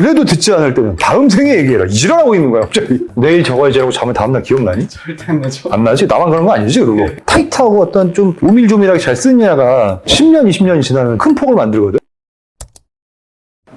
그래도 듣지 않을 때는 다음 생에 얘기해라. 이지랄하고 있는 거야, 갑자기. 내일 적어야지라고 자면 다음날 기억나니? 절대 안 나죠. 안 나지? 나만 그런 거 아니지, 그거? 타이트하고 어떤 좀 오밀조밀하게 잘 쓰는 야가 10년, 20년이 지나면 큰 폭을 만들거든?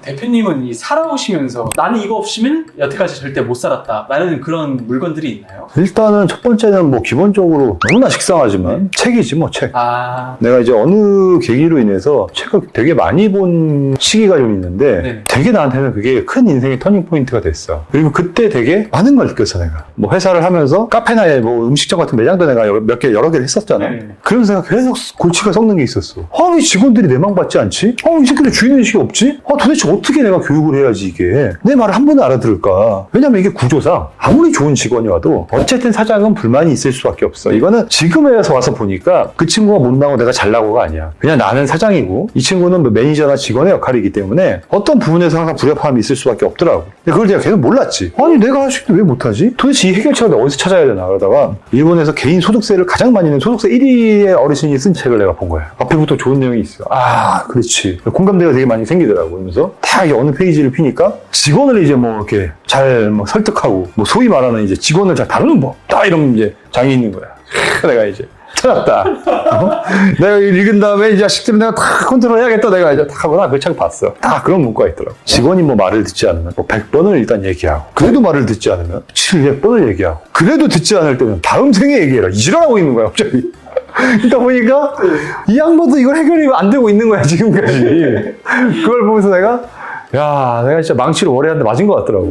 대표님은 이 살아오시면서 나는 이거 없으면 여태까지 절대 못 살았다. 라는 그런 물건들이 있나요? 일단은 첫 번째는 뭐 기본적으로 너무나 식상하지만 책이지, 뭐 책. 아, 내가 이제 어느 계기로 인해서 책을 되게 많이 본 시기가 좀 있는데 네. 되게 나한테는 그게 큰 인생의 터닝 포인트가 됐어. 그리고 그때 되게 많은 걸 느꼈어 내가. 뭐 회사를 하면서 카페나 뭐 음식점 같은 매장도 내가 몇 개 여러 개를 했었잖아. 네. 그러면서 내가 계속 골치가 썩는 게 있었어. 아 왜 직원들이 내맘 받지 않지? 아 이 새끼들 주인 의식이 없지? 아 도대체 어떻게 내가 교육을 해야지 이게 내 말을 한 번에 알아들을까? 왜냐면 이게 구조상 아무리 좋은 직원이 와도 어쨌든 사장은 불만이 있을 수밖에 없어. 이거는 지금에서 와서 보니까 그 친구가 못나고 내가 잘나고가 아니야. 그냥 나는 사장이고 이 친구는 뭐 매니저나 직원의 역할이기 때문에 어떤 부분에서 항상 불협화음이 있을 수밖에 없더라고. 근데 그걸 내가 계속 몰랐지. 아니 내가 할 수 있는데 왜 못하지? 도대체 이 해결책을 어디서 찾아야 되나 그러다가 일본에서 개인 소득세를 가장 많이 내는 소득세 1위의 어르신이 쓴 책을 내가 본 거야. 앞에부터 좋은 내용이 있어. 아 그렇지. 공감대가 되게 많이 생기더라고. 그러면서 다 이게 어느 페이지를 피니까 직원을 이제 뭐 이렇게 잘 뭐 설득하고 뭐 소위 말하는 이제 직원을 잘 다루는 법. 딱 이런 이제 장이 있는 거야. 내가 이제 찾았다. 어? 내가 읽은 다음에 이 자식들 내가 다 컨트롤 해야겠다. 내가 이제 딱 하거나 그책 봤어. 다 그런 문구가 있더라고. 직원이 뭐 말을 듣지 않으면 뭐 100번을 일단 얘기하고 그래도 말을 듣지 않으면 700번을 얘기하고 그래도 듣지 않을 때는 다음 생에 얘기해라. 이지랄하고 있는 거야 갑자기. 그러다 보니까 이 양반도 이걸 해결이 안 되고 있는 거야 지금까지. 그걸 보면서 내가 야 내가 진짜 망치로 월에 한대 맞은 것 같더라고.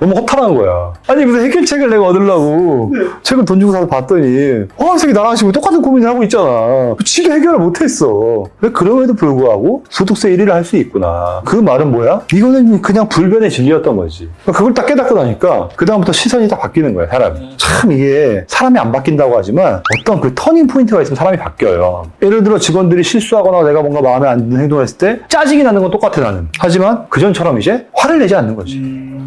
너무 허탈한 거야. 아니 무슨 해결책을 내가 얻으려고 책을 돈 주고 사서 봤더니 어, 이 새끼 나랑 지금 똑같은 고민을 하고 있잖아. 지도 해결을 못했어. 근데 그럼에도 불구하고 소득세 1위를 할 수 있구나. 그 말은 뭐야? 이거는 그냥 불변의 진리였던 거지. 그러니까 그걸 딱 깨닫고 나니까 그 다음부터 시선이 딱 바뀌는 거야 사람이. 참 이게 사람이 안 바뀐다고 하지만 어떤 그 터닝 포인트가 있으면 사람이 바뀌어요. 예를 들어 직원들이 실수하거나 내가 뭔가 마음에 안 드는 행동을 했을 때 짜증이 나는 건 똑같아 나는. 하지만 그전처럼 이제 화를 내지 않는 거지.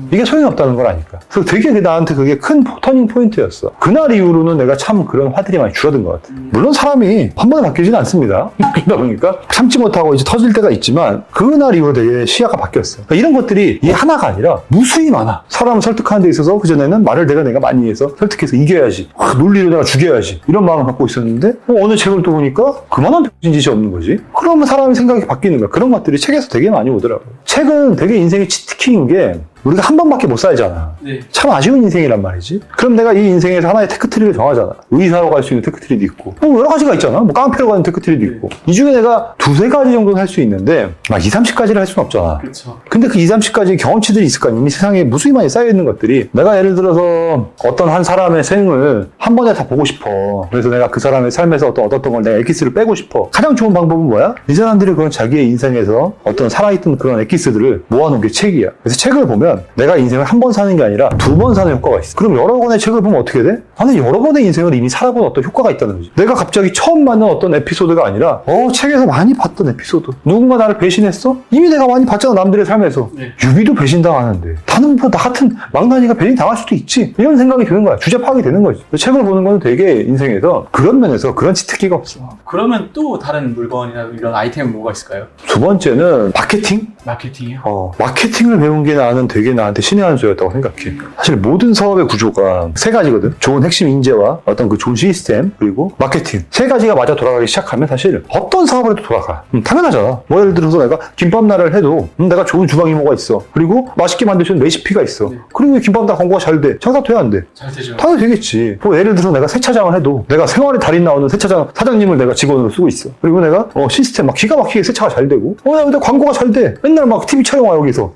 음, 이게 소용이 없다는 걸 아니까. 그래서 되게 그 나한테 그게 큰 터닝 포인트였어. 그날 이후로는 내가 참 그런 화들이 많이 줄어든 것 같아. 물론 사람이 한 번에 바뀌지는 않습니다. 그러다 보니까 참지 못하고 이제 터질 때가 있지만 그날 이후로 되게 시야가 바뀌었어. 그러니까 이런 것들이 이 하나가 아니라 무수히 많아. 사람을 설득하는 데 있어서 그전에는 말을 내가 내가 많이 해서 설득해서 이겨야지. 아, 논리를 내가 죽여야지. 이런 마음을 갖고 있었는데 어, 느 책을 또 보니까 그만한 병신 짓이 없는 거지. 그러면 사람의 생각이 바뀌는 거야. 그런 것들이 책에서 되게 많이 오더라고. 책은 되게 인생의 치트키인 게 우리가 한 번밖에 못 살잖아. 네. 참 아쉬운 인생이란 말이지. 그럼 내가 이 인생에서 하나의 테크트리를 정하잖아. 의사로 갈 수 있는 테크트리도 있고, 뭐 여러 가지가 있잖아. 뭐 깡패로 가는 테크트리도 있고. 이 중에 내가 두세 가지 정도는 할 수 있는데, 막 2, 30가지를 할 수는 없잖아. 그렇죠. 근데 그 2, 30가지 경험치들이 있을 거 아니야. 이미 세상에 무수히 많이 쌓여있는 것들이. 내가 예를 들어서 어떤 한 사람의 생을 한 번에 다 보고 싶어. 그래서 내가 그 사람의 삶에서 어떤 얻었던 걸 내가 엑기스를 빼고 싶어. 가장 좋은 방법은 뭐야? 이 사람들이 그런 자기의 인생에서 어떤 살아있던 그런 엑기스들을 모아놓은 게 책이야. 그래서 책을 보면 내가 인생을 한 번 사는 게 아니라 두 번 사는 효과가 있어. 그럼 여러 권의 책을 보면 어떻게 돼? 나는 여러 번의 인생을 이미 살아본 어떤 효과가 있다는 거지. 내가 갑자기 처음 만난 어떤 에피소드가 아니라 어 책에서 많이 봤던 에피소드. 누군가 나를 배신했어? 이미 내가 많이 봤잖아 남들의 삶에서. 네. 유비도 배신당하는데 나는 뭐 나 같은 망나니가 배신당할 수도 있지. 이런 생각이 드는 거야. 주제 파악이 되는 거지. 책을 보는 건 되게 인생에서 그런 면에서 그런 치트키가 없어. 그러면 또 다른 물건이나 이런 아이템은 뭐가 있을까요? 두 번째는 마케팅? 마케팅이요? 어, 마케팅을 배운 게 나는 되게 나한테 신의 한 수였다고 생각해. 사실 모든 사업의 구조가 세 가지거든. 좋은 핵심 인재와 어떤 그 좋은 시스템, 그리고 마케팅. 세 가지가 맞아 돌아가기 시작하면 사실 어떤 사업을 해도 돌아가. 음, 당연하잖아. 뭐 예를 들어서 내가 김밥나라를 해도 음, 내가 좋은 주방 이모가 있어. 그리고 맛있게 만들 수 있는 레시피가 있어. 네. 그리고 김밥 나 광고가 잘 돼. 장사 돼야 안 돼? 잘 되죠. 당연히 되겠지. 뭐 예를 들어서 내가 세차장을 해도 내가 생활의 달인 나오는 세차장 사장님을 내가 직원으로 쓰고 있어. 그리고 내가 어, 시스템 막 기가 막히게 세차가 잘 되고 어, 야, 근데 광고가 잘 돼. 맨날 막 TV 촬영와 여기서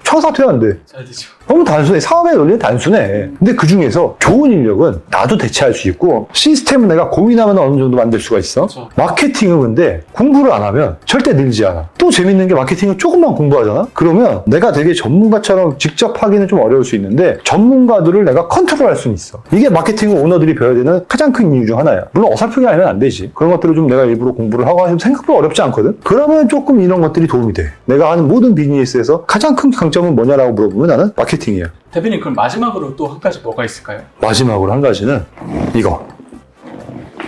안 돼? 잘 되죠. 너무 단순해. 사업의 논리는 단순해. 근데 그 중에서 좋은 인력은 나도 대체할 수 있고 시스템은 내가 고민하면 어느 정도 만들 수가 있어. 그렇죠. 마케팅은 근데 공부를 안 하면 절대 늘지 않아. 또 재밌는 게 마케팅은 조금만 공부하잖아? 그러면 내가 되게 전문가처럼 직접 하기는 좀 어려울 수 있는데 전문가들을 내가 컨트롤 할 수는 있어. 이게 마케팅 오너들이 배워야 되는 가장 큰 이유 중 하나야. 물론 어설프게 하면 안 되지. 그런 것들을 좀 내가 일부러 공부를 하고 하면 생각보다 어렵지 않거든? 그러면 조금 이런 것들이 도움이 돼. 내가 하는 모든 비즈니스에서 가장 큰 강점은 뭐냐라고 물어보면 나는 마케팅이야. 대표님 그럼 마지막으로 또 한 가지 뭐가 있을까요? 마지막으로 한 가지는 이거.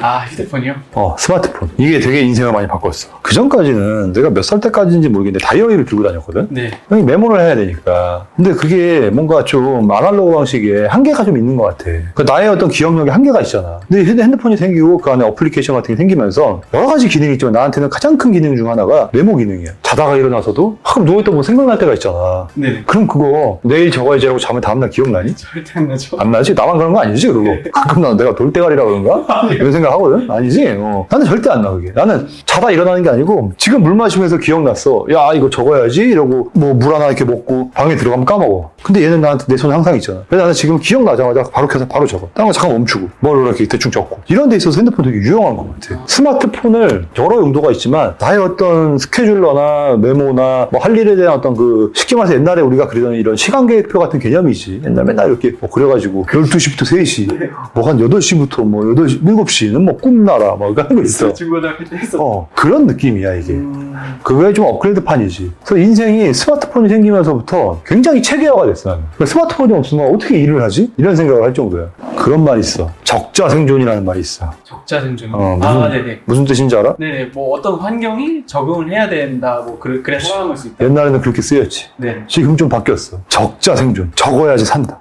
아 휴대폰이요? 어, 스마트폰. 이게 되게 인생을 많이 바꿨어. 그 전까지는 내가 몇 살 때까지인지 모르겠는데 다이어리를 들고 다녔거든? 네. 형이 메모를 해야 되니까. 근데 그게 뭔가 좀 아날로그 방식에 한계가 좀 있는 것 같아. 그 나의 어떤 기억력에 한계가 있잖아. 근데 핸드- 핸드폰이 생기고 그 안에 어플리케이션 같은 게 생기면서 여러 가지 기능이 있지만 나한테는 가장 큰 기능 중 하나가 메모 기능이야. 자다가 일어나서도 가끔 누워있다 보면 생각날 때가 있잖아. 네. 그럼 그거 내일 적어야지 하고 자면 다음날 기억나니? 절대 안 나죠. 안 나지? 나만 그런 거 아니지, 그러고. 가끔 나는 내가 돌대가리라 그런가? 이런 생각 하거든? 아니지? 어. 나는 절대 안 나, 그게. 나는 자다 일어나는 게 아니고, 지금 물 마시면서 기억났어. 야, 이거 적어야지? 이러고, 뭐, 물 하나 이렇게 먹고, 방에 들어가면 까먹어. 근데 얘는 나한테 내 손에 항상 있잖아. 그래서 나는 지금 기억나자마자 바로 켜서 바로 적어. 다른 거 잠깐 멈추고, 뭘 이렇게 대충 적고. 이런 데 있어서 핸드폰 되게 유용한 것 같아. 스마트폰을 여러 용도가 있지만, 나의 어떤 스케줄러나 메모나, 뭐, 할 일에 대한 어떤 그, 쉽게 말해서 옛날에 우리가 그리던 이런 시간 계획표 같은 개념이지. 옛날 맨날 이렇게 뭐 그래가지고, 12시부터 3시, 뭐 한 8시부터 뭐 8시, 7시 는 뭐 꿈나라, 뭐 이거 하는 거 있어. 중고등학교 때 했었. 어, 그런 느낌이야, 이게. 음, 그거에 좀 업그레이드 판이지. 그래서 인생이 스마트폰이 생기면서부터 굉장히 체계화가 됐어, 나는. 그러니까 스마트폰이 없으면 어떻게 일을 하지? 이런 생각을 할 정도야. 그런 말이 있어. 적자 생존이라는 말이 있어. 적자 생존. 어, 무슨- 아 네네. 무슨 뜻인지 알아? 네네. 뭐 어떤 환경이 적응을 해야 된다. 뭐 그래 그래 살아남을 수 있다. 옛날에는 그렇게 쓰였지. 네. 지금 좀 바뀌었어. 적자 생존. 적어야지 산다.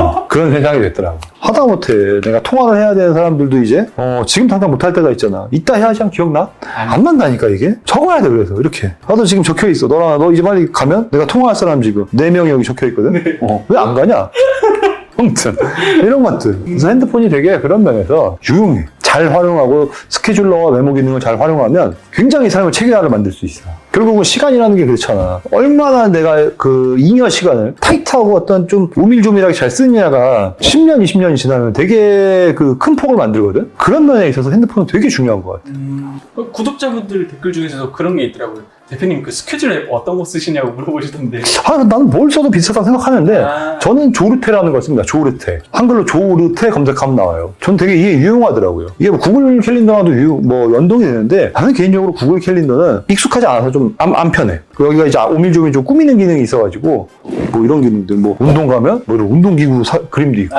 어, 그런 세상이 됐더라고. 하다못해 내가 통화를 해야 되는 사람들도 이제 어, 지금 당장 못할 때가 있잖아. 이따 해야지 하면 기억나? 안 난다니까 이게. 적어야 돼 그래서 이렇게. 나도 지금 적혀 있어. 너랑 너 이제 빨리 가면 내가 통화할 사람 지금 네 명이 여기 적혀 있거든. 어, 왜 안 가냐? 아무튼 이런 것들. 그래서 핸드폰이 되게 그런 면에서 유용해. 잘 활용하고 스케줄러와 메모 기능을 잘 활용하면 굉장히 삶을 체계화를 만들 수 있어. 결국은 시간이라는 게 그렇잖아. 얼마나 내가 그 잉여 시간을 타이트하고 어떤 좀 오밀조밀하게 잘 쓰느냐가 10년, 20년이 지나면 되게 그 큰 폭을 만들거든? 그런 면에 있어서 핸드폰은 되게 중요한 것 같아. 음, 어, 구독자분들 댓글 중에서도 그런 게 있더라고요. 대표님 그 스케줄 앱 어떤 거 쓰시냐고 물어보시던데. 아, 나는 뭘 써도 비슷하다고 생각하는데 아. 저는 조르테라는 걸 씁니다. 조르테. 한글로 조르테 검색하면 나와요. 전 되게 이게 유용하더라고요. 이게 뭐 구글 캘린더와도 유, 뭐 연동이 되는데 나는 개인적으로 구글 캘린더는 익숙하지 않아서 좀 안 안 편해. 그 여기가 이제 오밀조밀 좀 꾸미는 기능이 있어가지고 뭐 이런 기능들 뭐 운동 가면 뭐 이런 운동기구 사- 그림도 있고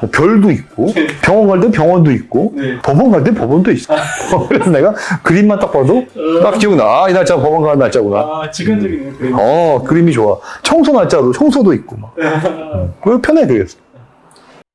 뭐 별도 있고 병원 갈 때 병원도 있고 네. 법원 갈 때 법원도 있어. 그래서 내가 그림만 딱 봐도 딱 기억나. 아, 이 날짜 법원 가는 날짜구나. 아 직관적이네요. 그림. 어, 그림이 좋아. 청소 날짜도 청소도 있고 막. 응. 그거 편해 그래서.